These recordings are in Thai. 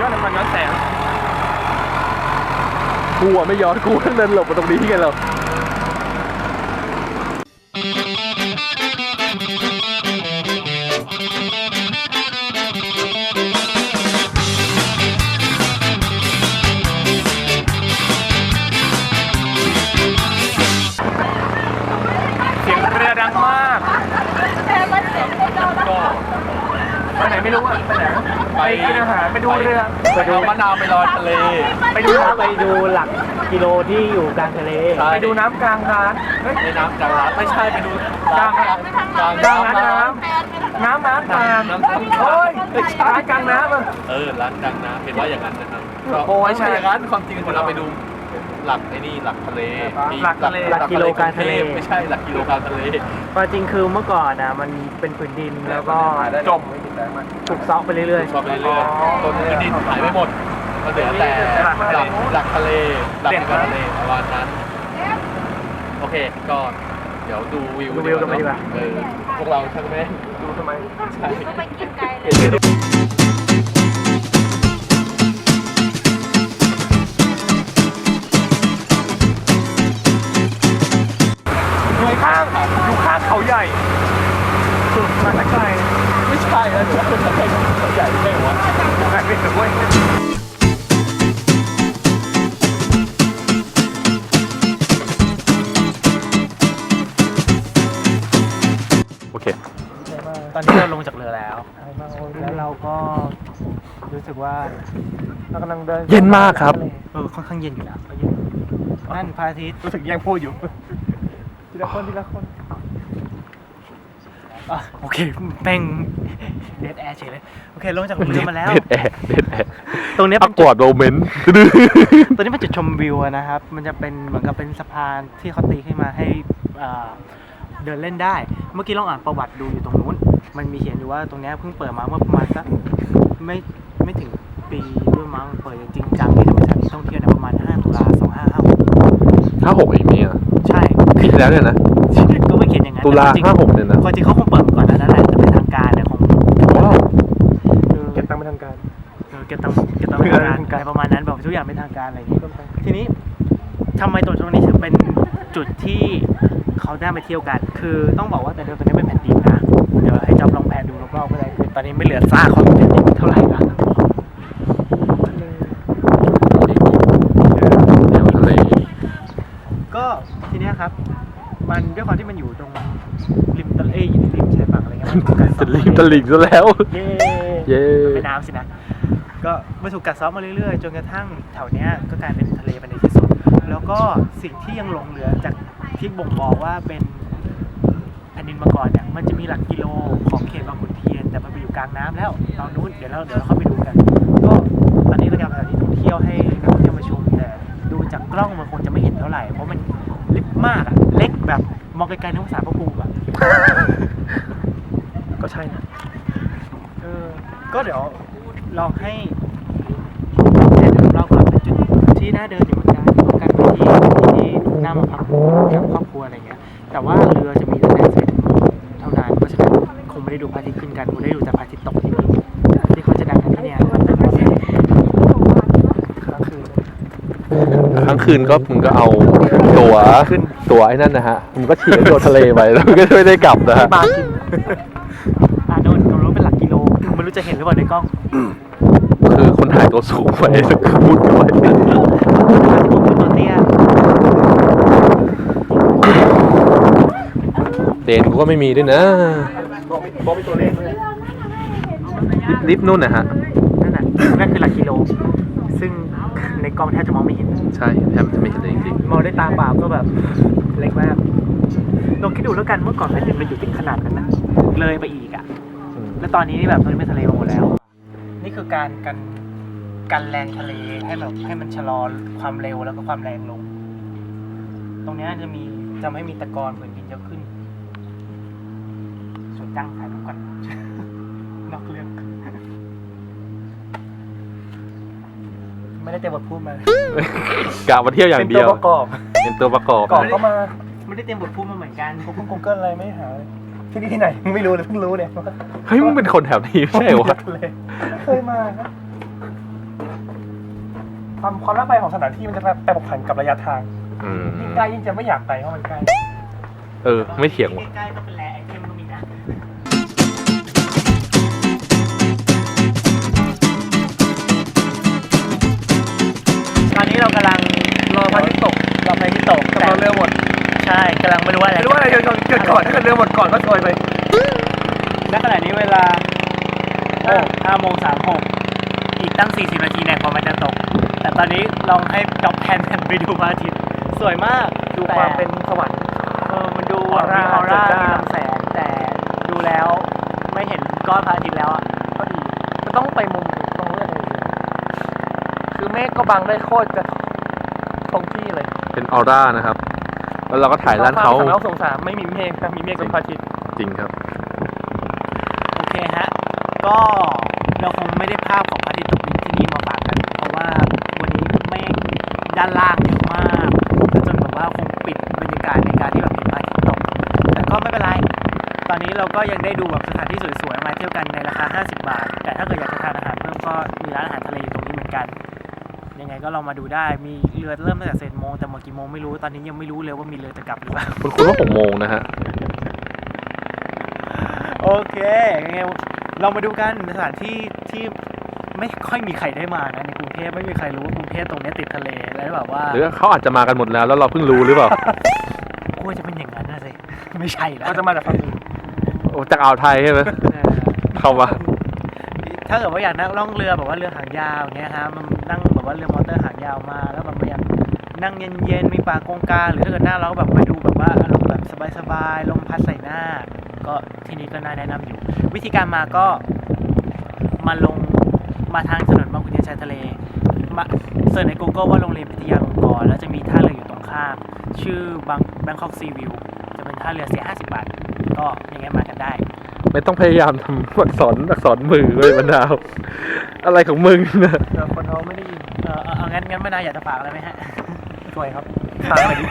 ยอดน้ำมันย้อนแสงกูอะไม่ย้อนกูเดินหลบมาตรงนี้ไงเรา อาหารไปดูเรือ ไปเอามะนาวไปลอยทะเล ไปดูไปดูหลักกิโลที่อยู่กลางทะเล ใช่ ไปดูน้ำกลางร้านเฮ้ย ในน้ำกลางร้านไม่ใช่ไปดูกลางกลางกลางร้านน้น้ำ น้ำน้ำกลางน้ำกลาง โอ้ยร้านกลางน้ำอะำเออร้านกลางน้ำเห็นว่าอย่างนั้นนะครับโอ้ยไม่ใช่ใช่อย่างนั้นความจริงคือเราไปดู หลักไอ้นี่หลักทะเลที่หลักทะเล หลักกิโลกลางทะเล ไม่ใช่หลักกิโลกลางทะเล ความจริงคือเมื่อก่อนนะมันเป็นผืนดินแล้วก็จม ถูกซอกไปเรื่อย ชอบไปเรื่อยๆต้นพื้นดินหายไปหมดก็เหลือแต่หลักหลักทะเลหลักกลางทะเลประมาณนั้น โอเคก็เดี๋ยวดูวิวดูวิวกันไปดีกว่า เออพวกเราใช่ไหมดูทำไม ใช่ ไปกินไกลเลยอยู่ ใหญ่ไม่ใช่เหรอวะไกลไม่ถึงเว้ยโอเคๆตอนนี้เราลงจากเรือแล้ว แล้วเราก็รู้สึกว่าเรากำลังเดินเย็นมากครับ เออค่อนข้างเย็นอยู่นะนั่นพระอาทิตย์รู้สึกแย่งพูดอยู่ ทีละคนทีละคนอะโอเคแม่ง เดดแอร์เฉยเลยโอเคลงจากเรือมาแล้ว เด็ดแอร์เด็ดแอร์ตรงเนี้ยปเป็ระนกวดโมเมนต์ตัวนี้เป็นจุดชมวิวอะนะครับ มันจะเป็นเหมือนกับเป็นสะพานที่เขาตีขึ้นมาให้อ่าเดินเล่นได้ เมื่อกี้ลองอ่านประวัติดูอยู่ตรงนู้น มันมีเขียนอยู่ว่าตรงเนี้ยเพิ่งเปิดมาเมื่อประมาณสักไม่ไม่ถึงปีด้วยมั้งเปิดจริงจังที่จะเป็นสถานที่ท่องเที่ยวในยประมาณ 5 ตุลา2556ห้าหกเองเนี่ยใช่ปีที่แล้วเนี่ยนะ ก็ไม่เขียนอย่างนั้นตุลาแต่จริงห้าหกเนี่ยนะ ความจริงเขาคงเปิด ทางการอะไรประมาณนั้นแบบทุกอย่างเป็นทางการอะไรอย่างงี้ทีนี้ทำไมตัวตรงนี้ถึงเป็นจุดที่เขาได้มาเที่ยวกัน คือต้องบอกว่าแต่เดิมตรงนี้เป็นแผ่นดินนะ เดี๋ยวให้จอมลองแผนดูรอบๆก็ได้คือตอนนี้ไม่เหลือซากของแผ่นดินเท่าไหร่ละแนวทะเลก็ทีเนี้ยครับ มันด้วยความที่มันอยู่ตรงริมตะเอ้ยริมชายฝั่งอะไรเงี้ยมันถูกกัดเซาจะรีบตะลิงซะแล้ว เย้เย้เป็นน้ำสินะ ก็มันถูกกัดเซ้อมาเรื่อยๆ จนกระทั่งแถวเนี้ยก็กลายเป็นทะเลไปในที่สุด แล้วก็สิ่งที่ยังหลงเหลือจากที่บ่งบอกว่าเป็นแผ่นดินมาก่อนเนี่ยมันจะมีหลักกิโลของเขตบางขุนเทียน แต่มันไปอยู่กลางน้ำแล้วตอนนู้นเดี๋ยวเราเดี๋ยวเราเข้าไปดูกัน ก็ตอนนี้เรากำลังสถานที่ท่องเที่ยวให้นักท่องเที่ยวมาชมแต่ดูจากกล้องมันคงจะไม่เห็นเท่าไหร่เพราะมันลิบมากอะเล็กแบบมองไกลๆนึกว่าสารพระภูมิอะก็ใช่นะเออก็เดี๋ยว ลองให้แนะนำเราก่อนเป็นจุดที่น่าเดินอยู่เหมือนกันป้องกันพื้นที่ที่น่ามาพักกับครอบครัวอะไรเงี้ย แต่ว่าเรือจะมีตั้งแต่สิบโมงเท่านั้นเพราะฉะนั้นคงไม่ได้ดูพระอาทิตย์ขึ้นกันคงได้ดูแต่พระอาทิตย์ตกที่นี่ที่เขาจะดังกันที่เนี่ยค้างคืนครั้งคืนก็มึงก็เอาตั๋วขึ้น ตั๋วไอ้นั่นนะฮะมึงก็ฉีดตัวทะเลไปแล้วมึงก็ไม่ได้กลับนะฮะบาร์กินอ่าโดนตรงนู้นเป็นหลักกิโล ไม่รู้จะเห็นหรือเปล่าในกล้อง คือคนถ่ายตัวสูงไปแล้วก็พูดด้วยผมเป็นตัวเตี้ยเตนกูก็ไม่มีด้วยนะบอกบอกเป็นตัวเลขเลยลิฟต์นู่นนะฮะ นั่นน่ะนั่นคือหลักกิโล ซึ่งในกล้องแทบจะมองไม่เห็น ใช่แทบจะไม่เห็นเลยจริงมองด้วยตาเปล่าก็แบบเล็กมากลองคิดดูแล้วกันเมื่อก่อนแผ่นดินมันอยู่ที่ขนาดนั้นนะเลยไปอีกอะๆอืมแล้วตอนนี้นี่แบบตอนนี้เป็นทะเลหมดแล้ว นี่คือการกันกันแรงทะเลให้แบบให้มันชะลอความเร็วแล้วก็ความแรงลง ตรงเนี้ยจะมีจะไม่มีตะกอนเหมือนดินเยอะขึ้นสวยจังถ่ายรูปก่อน นอกเรื่องไม่ได้เตรียมบทพูดมากะมาเที่ยวอย่างเดียวป็นตัวประกอบเป็นตัวประกอบประกอบเข้ามา ไม่ได้เตรียมบทพูดมาเหมือนกัน ผมก็ Google อะไรไม่หาเลย ที่นี่ที่ไหนไม่รู้เลยเพิ่งรู้เนี่ยเฮ้ยมึงเป็นคนแถวนี้ไม่ใช่เหรอวะทะเลเคยมาครับความความน่าไปของสถานที่มันจะไปผกผันกับระยะทางอืมยิ่งใกล้ยิ่งจะไม่อยากไปเพราะมันใกล้เออ ไม่เถียงว่ะ ใกล้ๆก็เป็น ใช่กำลังไม่รู้ว่าอะไรไม่รู้ว่าอะไรจะเกิดก่อนถ้าเกิดเรือหมดก่อนก็ซวยไปณขณะนี้เวลาโอ้ห้าโมงสามหกอีกตั้ง 40 นาทีเนี่ยพอมันจะตก แต่ตอนนี้ลองให้ด็อกแพนกันไปดูพระอาทิตย์สวยมากดูความเป็นสวรรค์เออมันดูออร่ามีออร่าจัดจ้านมีลำแสงแต่ดูแล้วไม่เห็นก้อนพระอาทิตย์แล้วอะก็ดีจะต้องไปมุมตรงเรื่องอะไรคือเมฆก็บังได้โคตรจะตรงที่เลย เป็นออร่านะครับ แล้วเราก็ถ่ายด้านเขาสามร้อยสงสามไม่มีเมฆแต่มีเมฆเป็นพระอาทิตย์จริงครับ โอเคฮะ ก็เราคงไม่ได้ภาพของพระอาทิตย์ตกดินที่นี่มาฝากกัน เพราะว่าวันนี้เมฆด้านล่างเยอะมากจนแบบว่าคงปิดบรรยากาศในการที่แบบเห็นพระอาทิตย์ตก แต่ก็ไม่เป็นไร ตอนนี้เราก็ยังได้ดูแบบสถานที่สวยๆมาเที่ยวกันในราคา 50 บาท แต่ถ้าเกิดอยากจะทานอาหารเพิ่มก็มีร้านอาหารทะเลอยู่ตรงนี้เหมือนกัน ยังไงก็ลองมาดูได้ มีเรือเริ่มตั้งแต่เจ็ดโมงแต่หมดกี่โมงไม่รู้ ตอนนี้ยังไม่รู้เลยว่ามีเรือจะกลับหรือเปล่า คุณคุณว่าหกโมงนะฮะ โอเคยังไงเรามาดูกันสถานที่ที่ไม่ค่อยมีใครได้มานะในกรุงเทพไม่มีใครรู้ว่ากรุงเทพตรงเนี้ยติดทะเลแล้วแบบว่าหรือเขาอาจจะมากันหมดแล้ว แล้วเราเพิ่งรู้หรือเปล่า กลัวจะเป็นอย่างนั้นนะสิไม่ใช่แล้ว ก็จะมาจากฝั่งอื่นโอ้จากอ่าวไทยใช่ไหมเออเข้ามา ถ้าเกิดว่าอยากนั่งล่องเรือแบบว่าเรือหางยาวอย่างเงี้ยฮะมันนั่งแบบว่าเรือมอเตอร์หางยาวมา แล้วแบบอยากนั่งเย็นๆมีปลากงกาหรือถ้าเกิดหน้าเราแบบมาดูแบบว่าอารมณ์แบบสบายๆลมพัดใส่หน้า ก็ที่นี่ก็น่าแนะนำอยู่ วิธีการมาก็มาลงมาทางถนนบางขุนเทียนชายทะเลมาเสิร์ชใน Google ว่าโรงเรียนพิทยาลงกรณ์แล้วจะมีท่าเรืออยู่ตรงข้ามชื่อบางแบงคอกซีวิวจะเป็นท่าเรือเสีย 50 บาท ก็ยังไงมากันได้ ไม่ต้องพยายามทำอักษรอักษรมือเว้ยบรรดาว อะไรของมึงนะเดี๋ยวคนเขาไม่ได้ยินเออเอาเอางั้นงั้นไม่นาอยากจะฝากอะไรไหมฮะสวยครับฝากอะไรดี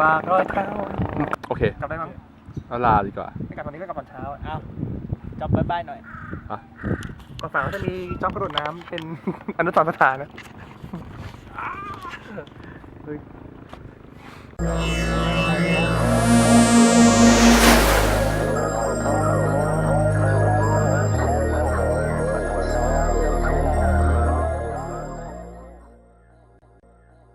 ฝากรอยเท้าโอเคกลับได้มั้งเอาลาดีกว่าไม่กลับตอนนี้ก็กลับตอนเช้าอะเอาจบบายบายหน่อยก่อนฝากก็จะมีจ้องกระโดดน้ำเป็น อนุสรณ์สถานนะ เฮ้ย